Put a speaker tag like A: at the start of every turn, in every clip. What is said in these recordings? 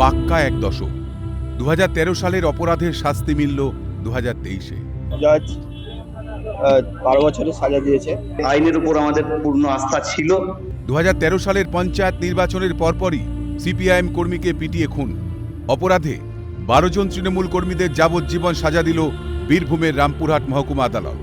A: পাক্কা এক দশক। দু হাজার তেরো সালের অপরাধের শাস্তি মিলল দু হাজার তেইশে
B: জজ বারো বছরের সাজা দিয়েছে।
C: আইনের উপর আমাদের পূর্ণ আস্থা ছিল।
A: দু হাজার তেরো সালের পঞ্চায়েত নির্বাচনের পরপরই সিপিআইএম কর্মীকে পিটিয়ে খুন। অপরাধে বারো জন তৃণমূল কর্মীদের যাবজ্জীবন সাজা দিল বীরভূমের রামপুরহাট মহকুমা আদালত।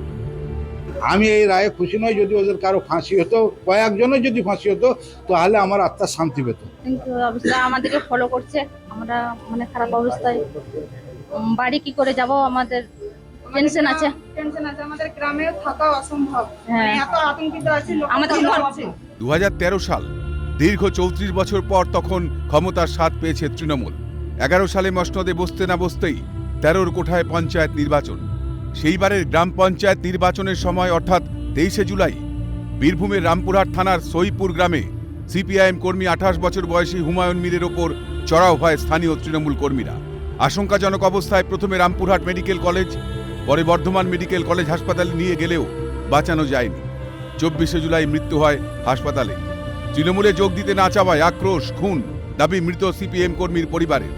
D: আমি এই রায়ে খুশি নই যদি ওদের কারও ফাঁসি হতো কয়েকজনের যদি ফাঁসি হতো তাহলে আমার আত্মার শান্তি পেত।
E: কিন্তু অবস্থা আমাদেরকে ফলো করছে আমরা মানে খারাপ অবস্থায়। বাড়ি কি করে যাব? আমাদের টেনশন আছে।
F: টেনশন আছে আমাদের গ্রামেও থাকা অসম্ভব।
E: হ্যাঁ।
F: এত আতঙ্কিত আছে
E: আমাদের?
A: দু সাল দীর্ঘ চৌত্রিশ বছর পর তখন ক্ষমতার স্বাদ পেয়েছে তৃণমূল। এগারো সালে মসনদে বসতে না বসতেই তেরোর কোঠায় পঞ্চায়েত নির্বাচন। সেইবারের গ্রাম পঞ্চায়েত নির্বাচনের সময়, অর্থাৎ তেইশে জুলাই, বীরভূমের রামপুরহাট থানার সইপুর গ্রামে সিপিআইএম কর্মী আঠাশ বছর বয়সী হুমায়ুন মীরের ওপর চড়াও হয় স্থানীয় তৃণমূল কর্মীরা। আশঙ্কাজনক অবস্থায় প্রথমে রামপুরহাট মেডিকেল কলেজ, পরে বর্ধমান মেডিকেল কলেজ হাসপাতালে নিয়ে গেলেও বাঁচানো যায়নি। চব্বিশে জুলাই মৃত্যু হয় হাসপাতালে। তৃণমূলে যোগ দিতে না চাওয়ায় আক্রোশ, খুন, দাবি মৃত সিপিএম কর্মীর পরিবারের।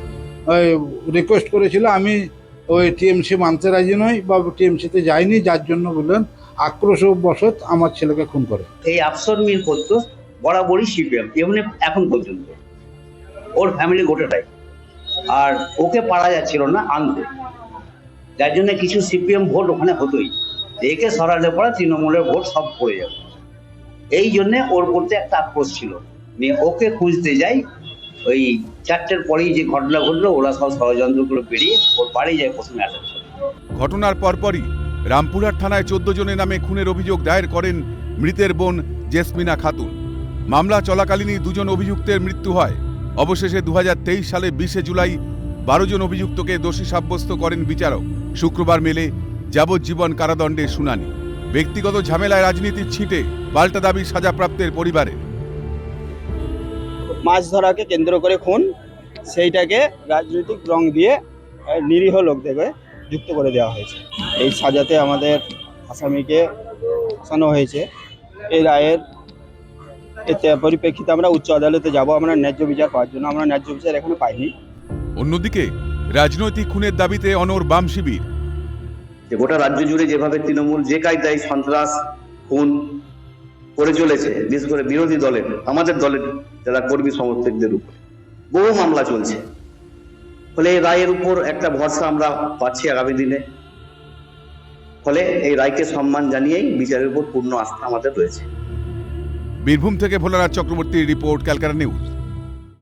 D: রিকোয়েস্ট করেছিল, আমি ওই টিএমসি মানতে রাজি নই বা টিএমসিতে যাইনি যার জন্য বললেন আক্রোশ বশত আমার ছেলেকে খুন করে।
C: এই আফসর মিল করতো বরাবরই সিপিএম, এমনি এখন পর্যন্ত। ওর ফ্যামিলি গোটাটাই। আর ওকে পারা যাচ্ছিল না আনতে। যার জন্য কিছু সিপিএম ভোট ওখানে হতোই। একে সরালে পরে তৃণমূলের ভোট সব পড়ে যাবে। এই জন্যে ওর প্রতি একটা আক্রোশ ছিল। নিয়ে ওকে খুঁজতে যাই ওই চারটের পরেই যে ঘটনা ঘটলো, ওরা সব ষড়যন্ত্রগুলো বেরিয়ে ওর বাড়ি যায় প্রথমে
A: ঘটনার পরপরই রামপুরহাট থানায় চোদ্দ জনের নামে খুনের অভিযোগ দায়ের করেন মৃতের বোন জেসমিনা খাতুন। মামলা চলাকালীনই দুজন অভিযুক্তের মৃত্যু হয়। অবশেষে দুহাজার তেইশ সালে বিশে জুলাই বারো জন অভিযুক্তকে দোষী সাব্যস্ত করেন বিচারক। শুক্রবার মেলে যাবজ্জীবন কারাদণ্ডের শুনানি। ব্যক্তিগত ঝামেলায় রাজনীতির ছিটে পাল্টা দাবি সাজাপ্রাপ্তের পরিবারের।
B: মাছ ধরাকে কেন্দ্র করে খুন। সেইটাকে রাজনৈতিক রং দিয়ে নিরীহ লোকদেরকে যুক্ত করে দেওয়া হয়েছে। এই সাজাতে আমাদের আসামিকে ফাঁসানো হয়েছে। এই রায়ের এতে পরিপ্রেক্ষিতে আমরা উচ্চ আদালতে যাব। আমরা ন্যায্য বিচার পাওয়ার জন্য আমরা ন্যায্য বিচার এখানে পাইনি।
A: অন্যদিকে রাজনৈতিক খুনের দাবিতে অনর বাম শিবির।
C: যে গোটা রাজ্য জুড়ে যেভাবে তৃণমূল যে কায়দায় সন্ত্রাস খুন করে চলেছে, বিশেষ করে বিরোধী দলের, আমাদের দলের যারা কর্মী সমর্থকদের উপর। বহু মামলা চলছে। ফলে এই রায়ের উপর একটা ভরসা আমরা পাচ্ছি আগামী দিনে। ফলে এই রায়কে সম্মান জানিয়েই বিচারের উপর পূর্ণ আস্থা আমাদের রয়েছে।
A: বীরভূম থেকে ভোলারাজ চক্রবর্তীর রিপোর্ট, ক্যালকাটা নিউজ।